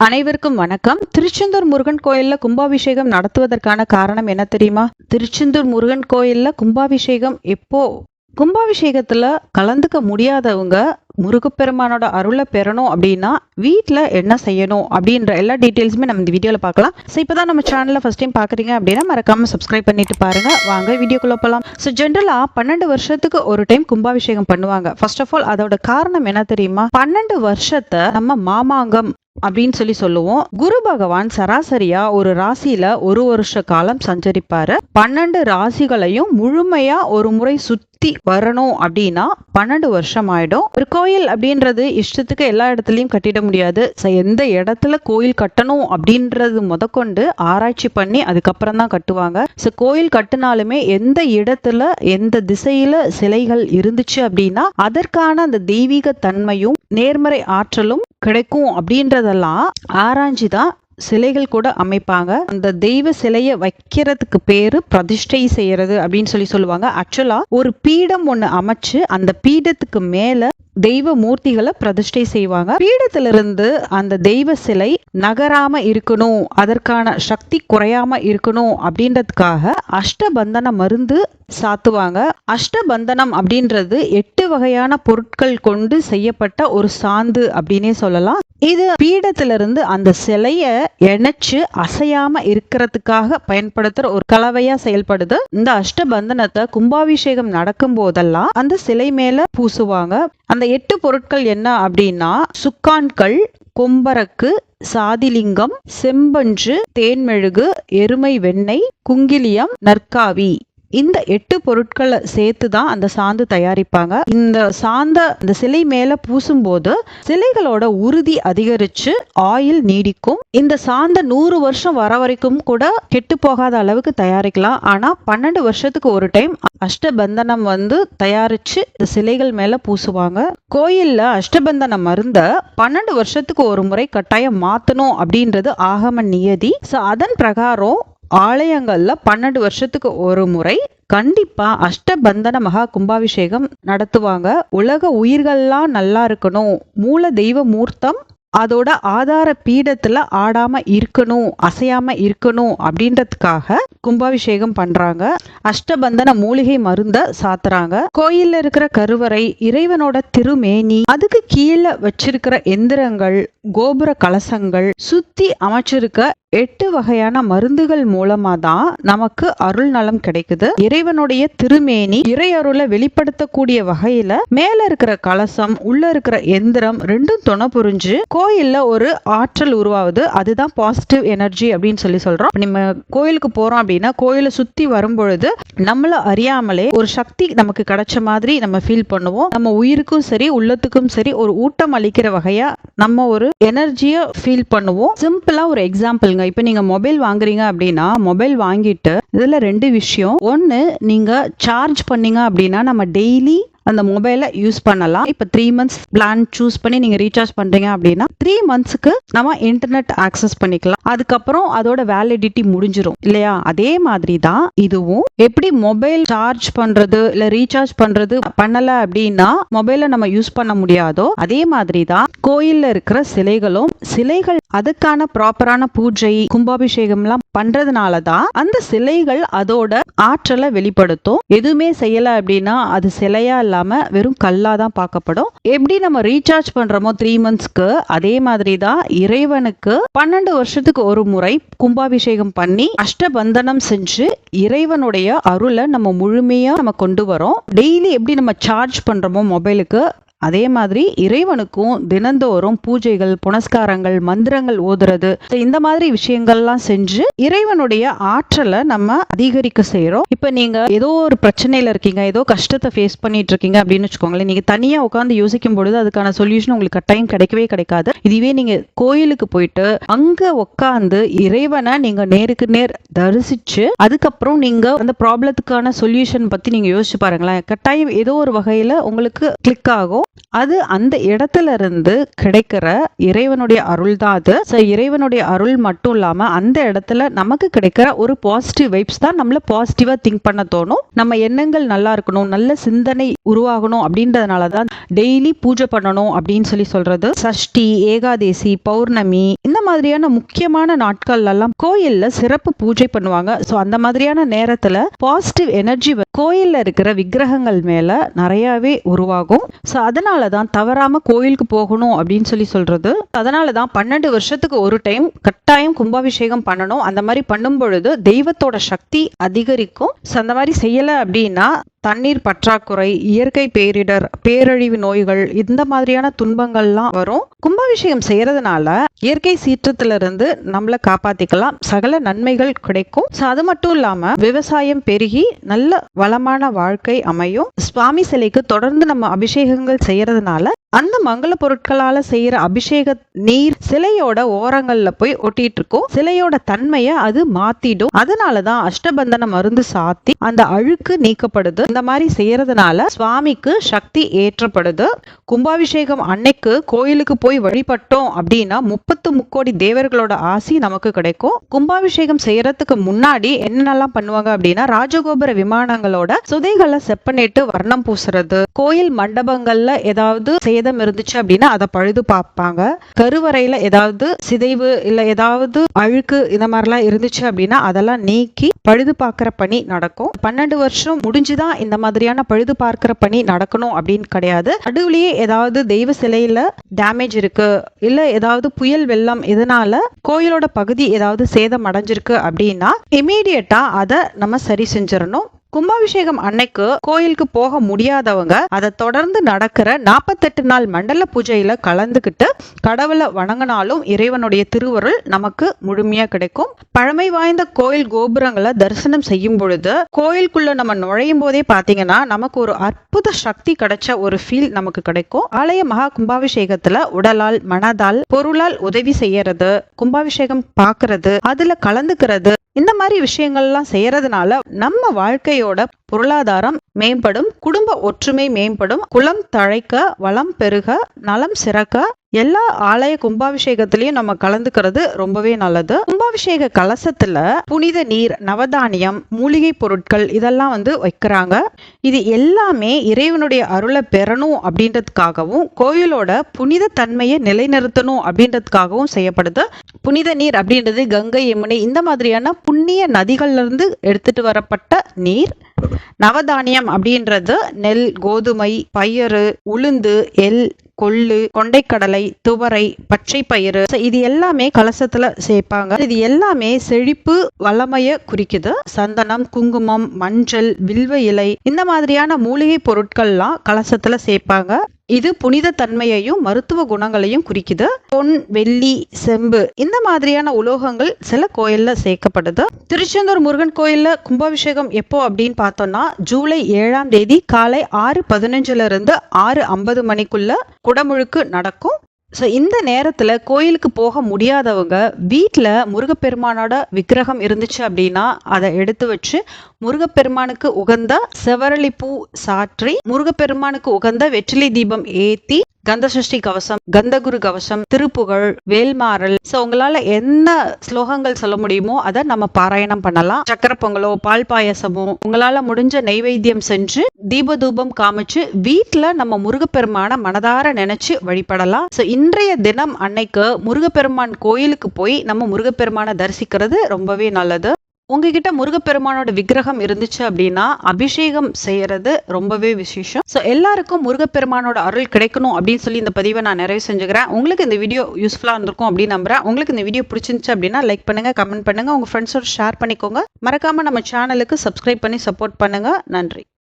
அனைவருக்கும் வணக்கம். திருச்செந்தூர் முருகன் கோயில்ல கும்பாபிஷேகம் நடத்துவதற்கான காரணம் என்ன தெரியுமா? திருச்செந்தூர் முருகன் கோயில்ல கும்பாபிஷேகம் எப்போ? கும்பாபிஷேகத்துல கலந்துக்க முடியாதவங்க முருகப்பெருமானோட அருளை பெறணும் அப்படின்னா வீட்டில் என்ன செய்யணும் அப்படின்ற எல்லா டீட்டெயில்ஸுமே நம்ம இந்த வீடியோவில் பார்க்கலாம். ஸோ இப்போ தான் நம்ம சேனலில் ஃபஸ்ட் டைம் பார்க்குறீங்க அப்படின்னா மறக்காமல் சப்ஸ்கிரைப் பண்ணிட்டு பாருங்க. வாங்க வீடியோக்குள்ளே போகலாம் ஸோ ஜென்ரலாக பன்னெண்டு வருஷத்துக்கு ஒரு டைம் கும்பாபிஷேகம் பண்ணுவாங்க. ஃபர்ஸ்ட் ஆஃப் ஆல் அதோட காரணம் என்ன தெரியுமா? பன்னெண்டு வருஷத்தை நம்ம மாமாங்கம் அப்படின்னு சொல்லி சொல்லுவோம். குரு பகவான் சராசரியா ஒரு ராசியில ஒரு வருஷ காலம் சஞ்சரிப்பாரு. பன்னெண்டு ராசிகளையும் முழுமையா ஒரு முறை சுற்றி வரணும் அப்படின்னா பன்னெண்டு வருஷம் ஆகிடும் ஒரு கோயில் அப்படின்றது இஷ்டத்துக்கு எல்லா இடத்துலையும் கட்டிட முடியாது. எந்த இடத்துல கோயில் கட்டணும் அப்படின்றது முதற்கொண்டு ஆராய்ச்சி பண்ணி அதுக்கப்புறம் தான் கட்டுவாங்க. ஸோ கோயில் கட்டினாலுமே எந்த இடத்துல எந்த திசையில சிலைகள் இருந்துச்சு அப்படின்னா அதற்கான அந்த தெய்வீக தன்மையும் நேர்மறை ஆற்றலும் கிடைக்கும் அப்படின்றதெல்லாம் ஆராய்ஞ்சி தான் சிலைகள் கூட அமைப்பாங்க. அந்த தெய்வ சிலையை வைக்கிறதுக்கு பேரு பிரதிஷ்டை செய்யறது அப்படின்னு சொல்லி சொல்லுவாங்க. ஆக்சுவலா ஒரு பீடம் ஒண்ணு அமைச்சு அந்த பீடத்துக்கு மேல தெய்வ மூர்த்திகளை பிரதிஷ்டை செய்வாங்க. பீடத்திலிருந்து அந்த தெய்வ சிலை நகராம இருக்கணும் அதற்கான சக்தி குறையாம இருக்கணும் அப்படின்றதுக்காக அஷ்டபந்தன மருந்து சாத்துவாங்க. அஷ்டபந்தனம் அப்படின்றது எட்டு வகையான பொருட்கள் கொண்டு செய்யப்பட்ட ஒரு சாந்து அப்படின்னே சொல்லலாம். இது பீடத்திலிருந்து அந்த சிலைய இணைச்சு அசையாம இருக்கிறதுக்காக பயன்படுத்துற ஒரு கலவையா செயல்படுது. இந்த அஷ்டபந்தனத்தை கும்பாபிஷேகம் நடக்கும் போதெல்லாம் அந்த சிலை மேல பூசுவாங்க. அந்த எட்டு பொருட்கள் என்ன அப்படின்னா சுக்கான்கள் கொம்பரக்கு சாதிலிங்கம் செம்பஞ்சு தேன்மெழுகு எருமை வெண்ணெய் குங்கிலியம் நற்காவி. இந்த எட்டு பொருட்களை சேர்த்து தான் அந்த சாந்து தயாரிப்பாங்க. இந்த சாந்த அந்த சிலை மேல பூசும்போது சிலைகளோட உறுதி அதிகரிச்சு ஆயில் நீடிக்கும். இந்த சாந்த நூறு வருஷம் வர வரைக்கும் கூட கெட்டு போகாத அளவுக்கு தயாரிக்கலாம். ஆனா பன்னெண்டு வருஷத்துக்கு ஒரு டைம் அஷ்டபந்தனம் வந்து தயாரிச்சு இந்த சிலைகள் மேல பூசுவாங்க. கோயில்ல அஷ்டபந்தன மருந்த பன்னெண்டு வருஷத்துக்கு ஒரு முறை கட்டாயம் மாத்தணும் அப்படின்றது ஆகம நியதி. ஸோ அதன் பிரகாரம் ஆலயங்களில் பன்னெண்டு வருஷத்துக்கு ஒரு முறை கண்டிப்பாக அஷ்டபந்தன மகா கும்பாபிஷேகம் நடத்துவாங்க. உலக உயிர்கள்லாம் நல்லா இருக்கணும். மூல தெய்வ மூர்த்தம் அதோட ஆதார பீடத்தில் ஆடாமல் இருக்கணும் அசையாமல் இருக்கணும் அப்படின்றதுக்காக கும்பாபிஷேகம் பண்ணுறாங்க அஷ்டபந்தன மூலிகை மருந்த சாத்துறாங்க. கோயிலில் இருக்கிற கருவறை இறைவனோட திருமேனி அதுக்கு கீழே வச்சிருக்கிற எந்திரங்கள் கோபுர கலசங்கள் சுற்றி அமைச்சிருக்க எட்டு வகையான மருந்துகள் மூலமா தான் நமக்கு அருள் நலம் கிடைக்குது. இறைவனுடைய திருமேனி இறை அருளை வெளிப்படுத்தக்கூடிய வகையில மேல இருக்கிற கலசம் உள்ள இருக்கிற எந்திரம் ரெண்டும் துணை புரிஞ்சு கோயில்ல ஒரு ஆற்றல் உருவாகுது. அதுதான் பாசிட்டிவ் எனர்ஜி அப்படின்னு சொல்லி சொல்றோம். நம்ம கோயிலுக்கு போறோம் அப்படின்னா கோயிலை சுத்தி வரும்பொழுது நம்மள அறியாமலே ஒரு சக்தி நமக்கு கிடைச்ச மாதிரி நம்ம ஃபீல் பண்ணுவோம். நம்ம உயிருக்கும் சரி உள்ளத்துக்கும் சரி ஒரு ஊட்டம் அளிக்கிற வகையா நம்ம ஒரு எனர்ஜியை ஃபீல் பண்ணுவோம். சிம்பிளா ஒரு எக்ஸாம்பிள் எக்ஸாம்பிள்ங்க இப்போ நீங்க மொபைல் வாங்குறீங்க அப்படின்னா மொபைல் வாங்கிட்டு இதுல ரெண்டு விஷயம். ஒன்னு நீங்க சார்ஜ் பண்ணீங்க அப்படின்னா நம்ம டெய்லி அந்த மொபைலை யூஸ் பண்ணலாம். இப்போ த்ரீ மந்த்ஸ் பிளான் சூஸ் பண்ணி நீங்கள் ரீசார்ஜ் பண்ணுறீங்க அப்படின்னா த்ரீ மந்த்ஸ்க்கு நம்ம இன்டர்நெட் ஆக்சஸ் பண்ணிக்கலாம். அதுக்கப்புறம் அதோட வேலிடிட்டி முடிஞ்சிடும் இல்லையா? அதே மாதிரி தான் இதுவும். எப்படி மொபைல் சார்ஜ் பண்ணுறது இல்லை ரீசார்ஜ் பண்ணுறது பண்ணலை அப்படின்னா மொபைலை நம்ம யூஸ் பண்ண முடியாதோ அதே மாதிரி தான் கோயிலில் இருக்கிற சிலைகளும் சிலைகள் அதுக்கான ப்ராப்பரான பூஜை கும்பாபிஷேகம்லாம் பண்றதுனால தான் அந்த சிலைகள் அதோட ஆற்றலை வெளிப்படுத்தும். எதுவுமே செய்யலை அப்படின்னா அது சிலையா இல்லாமல் வெறும் கல்லாக தான் பார்க்கப்படும். எப்படி நம்ம ரீசார்ஜ் பண்ணுறோமோ த்ரீ மந்த்ஸ்க்கு அதே மாதிரி தான் இறைவனுக்கு பன்னெண்டு வருஷத்துக்கு ஒரு முறை கும்பாபிஷேகம் பண்ணி அஷ்டபந்தனம் செஞ்சு இறைவனுடைய அருளை நம்ம முழுமையாக நம்ம கொண்டு வரோம். டெய்லி எப்படி நம்ம சார்ஜ் பண்ணுறோமோ மொபைலுக்கு அதே மாதிரி இறைவனுக்கும் தினந்தோறும் பூஜைகள் புனஸ்காரங்கள் மந்திரங்கள் ஓதுறது. இந்த மாதிரி விஷயங்கள்லாம் செஞ்சு இறைவனுடைய ஆற்றலை நம்ம அதிகரிக்க செய்கிறோம் இப்போ நீங்கள் ஏதோ ஒரு பிரச்சனையில இருக்கீங்க ஏதோ கஷ்டத்தை ஃபேஸ் பண்ணிட்டு இருக்கீங்க அப்படின்னு வச்சுக்கோங்களேன் நீங்கள் தனியாக உட்காந்து யோசிக்கும் பொழுது அதுக்கான சொல்யூஷன் உங்களுக்கு கட்டாயம் கிடைக்கவே கிடைக்காது. இதுவே நீங்கள் கோயிலுக்கு போயிட்டு அங்கே உட்காந்து இறைவனை நீங்கள் நேருக்கு நேர் தரிசிச்சு அதுக்கப்புறம் நீங்க அந்த ப்ராப்ளத்துக்கான சொல்யூஷன் பத்தி நீங்க யோசிச்சு பாருங்களேன். கட்டாயம் ஏதோ ஒரு வகையில உங்களுக்கு கிளிக் ஆகும். அது அந்த இடத்துல இருந்து கிடைக்கிற இறைவனுடைய அருள் தான் அது. ஸோ இறைவனுடைய அருள் மட்டும் இல்லாம அந்த இடத்துல நமக்கு கிடைக்கிற ஒரு பாசிட்டிவ் வைப்ஸ் தான் நம்மள பாசிட்டிவா திங்க் பண்ண தோணும். நம்ம எண்ணங்கள் நல்லா இருக்கணும் நல்ல சிந்தனை உருவாகணும் அப்படின்றதுனால தான் டெய்லி பூஜை பண்ணணும் அப்படின்னு சொல்லி சொல்றது. சஷ்டி ஏகாதேசி பௌர்ணமி இந்த மாதிரியான முக்கியமான நாட்கள் எல்லாம் கோயில்ல சிறப்பு பூஜை பண்ணுவாங்க. ஸோ அந்த மாதிரியான நேரத்துல பாசிட்டிவ் எனர்ஜி கோயில்ல இருக்கிற விக்கிரகங்கள் மேல நிறையவே உருவாகும். ஸோ அதனால தான் தவறாமல் கோயிலுக்கு போகணும் அப்படின்னு சொல்லி சொல்றது. அதனால தான் பன்னெண்டு வருஷத்துக்கு ஒரு டைம் கட்டாயம் கும்பாபிஷேகம் பண்ணணும். அந்த மாதிரி பண்ணும் பொழுது தெய்வத்தோட சக்தி அதிகரிக்கும். ஸோ அந்த மாதிரி செய்யலை அப்படின்னா தண்ணீர் பற்றாக்குறை இயற்கை பேரிடர் பேரழிவு நோய்கள் இந்த மாதிரியான துன்பங்கள்லாம் வரும். கும்பாபிஷேகம் செய்யறதுனால இயற்கை சீற்றத்திலிருந்து நம்மளை காப்பாத்திக்கலாம். சகல நன்மைகள் கிடைக்கும். ஸோ அது மட்டும் இல்லாம விவசாயம் பெருகி நல்ல வளமான வாழ்க்கை அமையும். சுவாமி சிலைக்கு தொடர்ந்து நம்ம அபிஷேகங்கள் செய்யறதுனால அந்த மங்கள பொருட்களால செய்யற அபிஷேக நீர் சிலையோட ஓரங்கள்ல போய் ஒட்டிட்டு இருக்கும் சிலையோட தன்மையை அது மாத்திடும். அதனாலதான் அஷ்டபந்தன மருந்து சாத்தி அந்த அழுக்கு நீக்கப்படுது. இந்த மாதிரி செய்யறதுனால சுவாமிக்கு சக்தி ஏற்றப்படுது. கும்பாபிஷேகம் அன்னைக்கு கோயிலுக்கு போய் வழிபட்டோம் அப்படின்னா முப்பத்து முக்கோடி தேவர்களோட ஆசி நமக்கு கிடைக்கும். கும்பாபிஷேகம் செய்யறதுக்கு முன்னாடி என்னென்னலாம் பண்ணுவாங்க அப்படின்னா ராஜகோபுர விமானங்களோட சுதைகளை செப்பனிட்டு வர்ணம் பூசுறது. கோயில் மண்டபங்கள்ல ஏதாவது சேதம் இருந்துச்சு அப்படின்னா அதை பழுது பார்ப்பாங்க. கருவறையில ஏதாவது சிதைவு இல்ல ஏதாவது அழுக்கு இந்த மாதிரிலாம் இருந்துச்சு அப்படின்னா அதெல்லாம் நீக்கி பழுது பார்க்குற பணி நடக்கும். பன்னெண்டு வருஷம் முடிஞ்சுதான் இந்த மாதிரியான பழுது பார்க்கிற பணி நடக்கணும் அப்படின்னு கிடையாது. நடுவுலயே ஏதாவது தெய்வ சிலையில டேமேஜ் இருக்கு. இல்ல ஏதாவது புயல் வெள்ளம் இதனால கோயிலோட பகுதி ஏதாவது சேதம் அடைஞ்சிருக்கு அப்படின்னா இமீடியட்டா அதை நம்ம சரி செஞ்சிடணும். கும்பாபிஷேகம் அன்னைக்கு கோயிலுக்கு போக முடியாதவங்க அதை தொடர்ந்து நடக்கிற நாற்பத்தெட்டு நாள் மண்டல பூஜையில கலந்துக்கிட்டு கடவுளை வணங்கினாலும் இறைவனுடைய திருவருள் நமக்கு முழுமையா கிடைக்கும். பழமை வாய்ந்த கோயில் கோபுரங்களை தரிசனம் செய்யும் பொழுது கோயிலுக்குள்ள நம்ம நுழையும் போதே பாத்தீங்கன்னா நமக்கு ஒரு அற்புத சக்தி கிடைச்ச ஒரு ஃபீல் நமக்கு கிடைக்கும். ஆலய மகா கும்பாபிஷேகத்துல உடலால் மனதால் பொருளால் உதவி செய்யறது கும்பாபிஷேகம் பாக்குறது அதுல கலந்துக்கிறது இந்த மாதிரி விஷயங்கள்லாம் செய்யறதுனால நம்ம வாழ்க்கையோட பொருளாதாரம் மேம்படும் குடும்ப ஒற்றுமை மேம்படும் குலம் தழைக்க வளம் பெருக நலம் சிறக்க எல்லா ஆலய கும்பாபிஷேகத்திலையும் நம்ம கலந்துக்கிறது ரொம்பவே நல்லது. கும்பாபிஷேக கலசத்துல புனித நீர் நவதானியம் மூலிகை பொருட்கள் இதெல்லாம் வந்து வைக்கிறாங்க. இது எல்லாமே இறைவனுடைய அருளை பெறணும் அப்படின்றதுக்காகவும் கோயிலோட புனித தன்மையை நிலைநிறுத்தணும் அப்படின்றதுக்காகவும் செய்யப்படுது. புனித நீர் அப்படின்றது கங்கை யமுனை இந்த மாதிரியான புண்ணிய நதிகள்ல இருந்து எடுத்துட்டு வரப்பட்ட நீர். நவதானியம் அப்படின்றது நெல் கோதுமை பயறு உளுந்து எல் கொள்ளு கொண்டைக்கடலை துவரை பச்சை பயிறு இது எல்லாமே கலசத்துல சேர்ப்பாங்க இது எல்லாமே செழிப்பு வளமைய குறிக்குது. சந்தனம் குங்குமம் மஞ்சள் வில்வ இலை இந்த மாதிரியான மூலிகை பொருட்கள்லாம் கலசத்துல சேர்ப்பாங்க இது புனித தன்மையையும் மருத்துவ குணங்களையும் குறிக்குது. பொன் வெள்ளி செம்பு இந்த மாதிரியான உலோகங்கள் சில கோயில்ல சேர்க்கப்படுது. திருச்செந்தூர் முருகன் கோயில்ல கும்பாபிஷேகம் எப்போ அப்படின்னு பார்த்தோம்னா ஜூலை ஏழாம் தேதி காலை ஆறு பதினஞ்சுல இருந்து ஆறு ஐம்பது மணிக்குள்ள குடமுழுக்கு நடக்கும். ஸோ இந்த நேரத்தில் கோயிலுக்கு போக முடியாதவங்க வீட்டில் முருகப்பெருமானோட விக்கிரகம் இருந்துச்சு அப்படின்னா அதை எடுத்து வச்சு முருகப்பெருமானுக்கு உகந்த செவரளி பூ சாற்றி முருகப்பெருமானுக்கு உகந்த வெற்றிலை தீபம் கந்த கந்தசஷ்டி கவசம் கந்தகுரு கவசம் திருப்புகழ் வேல்மாறல். ஸோ உங்களால என்ன ஸ்லோகங்கள் சொல்ல முடியுமோ அதை நம்ம பாராயணம் பண்ணலாம். சக்கரை பொங்கலோ பால் பாயசமோ உங்களால முடிஞ்ச நெய்வேத்தியம் செஞ்சு தீப தூபம் காமிச்சு வீட்டில் நம்ம முருகப்பெருமான மனதார நினைச்சு வழிபடலாம். ஸோ இன்றைய தினம் அன்னைக்கு முருகப்பெருமான் கோயிலுக்கு போய் நம்ம முருகப்பெருமானை தரிசிக்கிறது ரொம்பவே நல்லது. உங்ககிட்ட முருகப்பெருமானோட விக்கிரகம் இருந்துச்சு அப்படின்னா அபிஷேகம் செய்யறது ரொம்பவே விசேஷம். ஸோ எல்லாருக்கும் முருகப்பெருமானோட அருள் கிடைக்கணும் அப்படின்னு சொல்லி இந்த பதிவை நான் நிறைவு செஞ்சுக்கிறேன். உங்களுக்கு இந்த வீடியோ யூஸ்ஃபுல்லாக இருந்திருக்கும் அப்படின்னு நம்புறேன். உங்களுக்கு இந்த வீடியோ பிடிச்சிருந்துச்சு அப்படின்னா லைக் பண்ணுங்க கமெண்ட் பண்ணுங்க. உங்க ஃப்ரெண்ட்ஸோட ஷேர் பண்ணிக்கோங்க. மறக்காம நம்ம சேனலுக்கு சப்ஸ்கிரைப் பண்ணி சப்போர்ட் பண்ணுங்க. நன்றி.